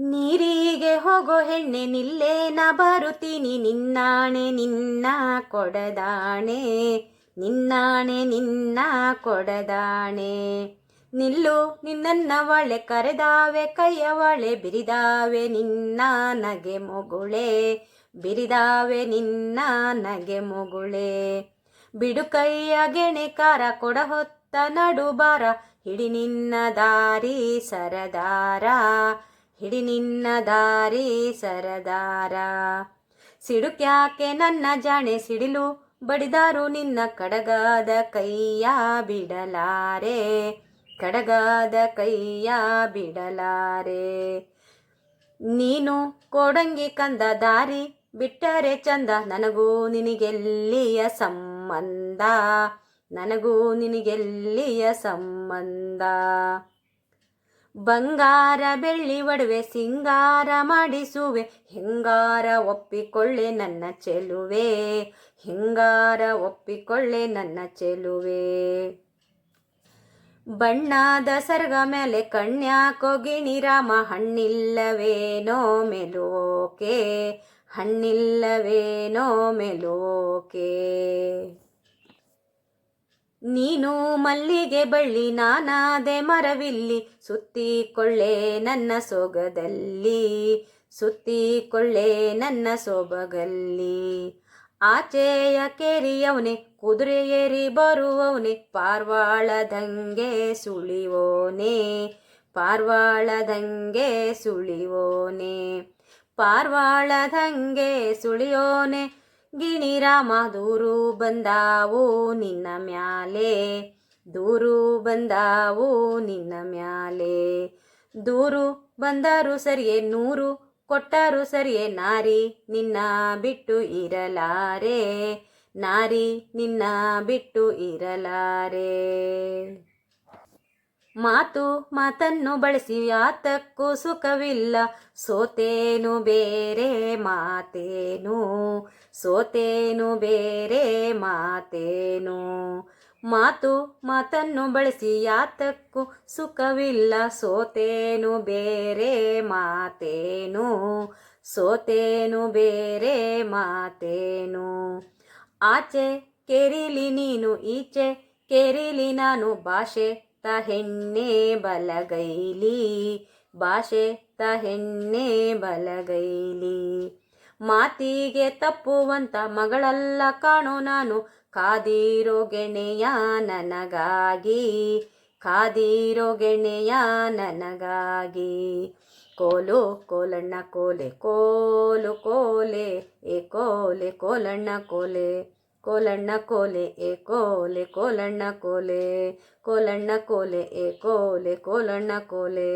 ನೀರಿಗೆ ಹೋಗೋ ಹೆಣ್ಣೆ ನಿಲ್ಲೇನ ಬರುತ್ತೀನಿ. ನಿನ್ನಾಣೆ ನಿನ್ನ ಕೊಡದಾಣೆ. ನಿನ್ನಾಣೆ ನಿನ್ನ ಕೊಡದಾಣೆ. ನಿಲ್ಲು ನಿನ್ನ ಒಳೆ ಕರೆದಾವೆ, ಕೈಯ ಒಳೆ ಬಿರಿದಾವೆ, ನಿನ್ನ ನಗೆ ಮೊಗುಳೆ. ಬಿರಿದಾವೆ, ನಿನ್ನ ನಗೆ ಮೊಗುಳೆ. ಬಿಡು ಕೈಯ ಗೆಣೆಕಾರ ಕೊಡ ಹೊತ್ತ ನಡುಬಾರ. ಹಿಡಿ ನಿನ್ನ ದಾರಿ ಸರದಾರ. ಹಿಡಿ ನಿನ್ನ ದಾರಿ ಸರದಾರ. ಸಿಡುಕ್ಯಾಕೆ ನನ್ನ ಜಾಣೆ ಸಿಡಿಲು, ಬಡಿದಾರು ನಿನ್ನ ಕಡಗಾದ ಕೈಯ ಬಿಡಲಾರೆ. ಕಡಗಾದ ಕೈಯ ಬಿಡಲಾರೆ. ನೀನು ಕೋಡಂಗಿ ಕಂದ ದಾರಿ, ಬಿಟ್ಟರೆ ಚಂದ ನನಗೂ ನಿನಗೆಲ್ಲಿಯ ಸಂಬಂಧ? ನನಗೂ ನಿನಗೆಲ್ಲಿಯ ಸಂಬಂಧ? ಬಂಗಾರ ಬೆಳ್ಳಿ ಒಡವೆ ಸಿಂಗಾರ ಮಾಡಿಸುವೆ, ಹಿಂಗಾರ ಒಪ್ಪಿಕೊಳ್ಳೆ ನನ್ನ ಚೆಲುವೆ, ಹಿಂಗಾರ ಒಪ್ಪಿಕೊಳ್ಳೆ ನನ್ನ ಚೆಲುವೆ. ಬಣ್ಣದ ಸರ್ಗ ಮೇಲೆ ಕಣ್ಯಾಕೋ ರಾಮ ಹಣ್ಣಿಲ್ಲವೇನೋ ಮೆಲುವೋಕೆ ಹಣ್ಣಿಲ್ಲವೇನೋ ಮೆಲುವೋಕೆ ನೀನು ಮಲ್ಲಿಗೆ ಬಳ್ಳಿ ನಾನಾದೆ ಮರವಿಲ್ಲಿ ಸುತ್ತಿಕೊಳ್ಳೆ ನನ್ನ ಸೊಗದಲ್ಲಿ ಸುತ್ತಿಕೊಳ್ಳೆ ನನ್ನ ಸೊಬಗಲ್ಲಿ. ಆಚೆಯ ಕೆರಿಯವನೆ, ಕುದುರೆ ಏರಿ ಬರುವವನೆ, ಪಾರ್ವಾಳದಂಗೆ ಸುಳಿವೋನೆ ಪಾರ್ವಾಳದಂಗೆ ಸುಳಿವೋನೆ, ಪಾರ್ವಾಳದಂಗೆ ಸುಳಿಯೋನೆ ಗಿಣಿರಾಮ ದೂರು ಬಂದಾವು ನಿನ್ನ ಮ್ಯಾಲೆ. ದೂರು ಬಂದಾವು ನಿನ್ನ ಮ್ಯಾಲೆ. ದೂರು ಬಂದರು ಸರಿಯೇ ನೂರು, ಕೊಟ್ಟರು ಸರಿಯೇ ನಾರಿ, ನಿನ್ನ ಬಿಟ್ಟು ಇರಲಾರೆ. ನಾರಿ ನಿನ್ನ ಬಿಟ್ಟು ಇರಲಾರೆ. ಮಾತು ಮಾತನ್ನು ಬಳಸಿ ಯಾತಕ್ಕೂ ಸುಖವಿಲ್ಲ. ಸೋತೇನು ಬೇರೆ ಮಾತೇನು? ಸೋತೇನು ಬೇರೆ ಮಾತೇನು? ಮಾತು ಮಾತನ್ನು ಬಳಸಿ ಯಾತಕ್ಕೂ ಸುಖವಿಲ್ಲ. ಸೋತೇನು ಬೇರೆ ಮಾತೇನು? ಸೋತೇನು ಬೇರೆ ಮಾತೇನು? ಆಚೆ ಕೆರಿಲಿ ನೀನು, ಈಚೆ ಕೆರಿಲಿ ನಾನು, ಭಾಷೆ ತ ಹೆಣ್ಣೆ ಬಲಗೈಲಿ, ಭಾಷೆ ತ ಹೆಣ್ಣೆ ಬಲಗೈಲಿ. ಮಾತಿಗೆ ತಪ್ಪುವಂತ ಮಗಳಲ್ಲ ಕಾಣೋ ನಾನು ಕಾದಿರೋ ಗೆಣೆಯ ನನಗಾಗಿ ಕಾದಿರೋ ಗೆಣೆಯ ನನಗಾಗಿ. ಕೋಲು ಕೋಲಣ್ಣ ಕೋಲೆ, ಕೋಲು ಕೋಲೆ, ಏ ಕೋಲೆ ಕೋಲಣ್ಣ ಕೋಲೆ. ಕೋಲಣ್ಣ ಕೋಲೆ, ಏ ಕೋಲೆ, ಕೋಲಣ್ಣ ಕೋಲೆ ಕೋಲಣ್ಣ ಕೋಲೆ, ಏ ಕೋಲೆ, ಕೋಲಣ್ಣ ಕೋಲೆ.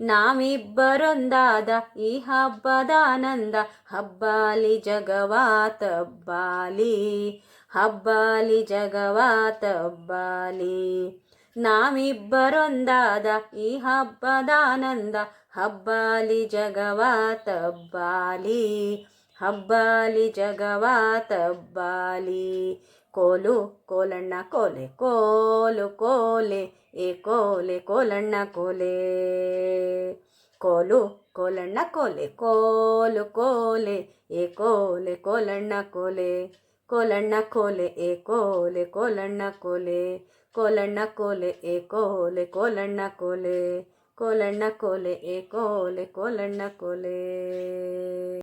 ನಾವಿಬ್ಬರೊಂದಾದ ಈ ಹಬ್ಬದ ಆನಂದ, ಹಬ್ಬಾಲಿ ಜಗವಾ ತಬ್ಬಾಲಿ ಹಬ್ಬಾಲಿ ಜಗವಾ ತಬ್ಬಾಲಿ ನಾವಿಬ್ಬರೊಂದಾದ ಈ ಹಬ್ಬದ ಆನಂದ, ಹಬ್ಬಾಲಿ ಜಗವಾ ತಬ್ಬಾಲಿ ಹಬ್ಬಾಲಿ ಜಗವಾ ತಬ್ಬಾಲಿ ಕೋಲು ಕೋಲಣ್ಣ ಕೋಲೆ, ಕೋಲು ಕೋಲೆ, ಏ ಕೋಲೆ ಕೋಲಣ್ಣ ಕೋಲೆ. ಕೋಲು ಕೋಲಣ್ಣ ಕೋಲೆ, ಕೋಲು ಕೋಲೆ, ಏ ಕೋಲೆ ಕೋಲಣ್ಣ ಕೋಲೆ. ಕೋಲಣ್ಣ ಕೋಲೆ, ಏ ಕೋಲೆ ಕೋಲಣ್ಣ ಕೋಲೆ. ಕೋಲಣ್ಣ ಕೋಲೆ, ಏ ಕೋಲೆ ಕೋಲಣ್ಣ ಕೋಲೆ. ಕೋಲಣ್ಣ ಕೋಲೆ, ಏ ಕೋಲೆ ಕೋಲಣ್ಣ ಕೋಲೆ.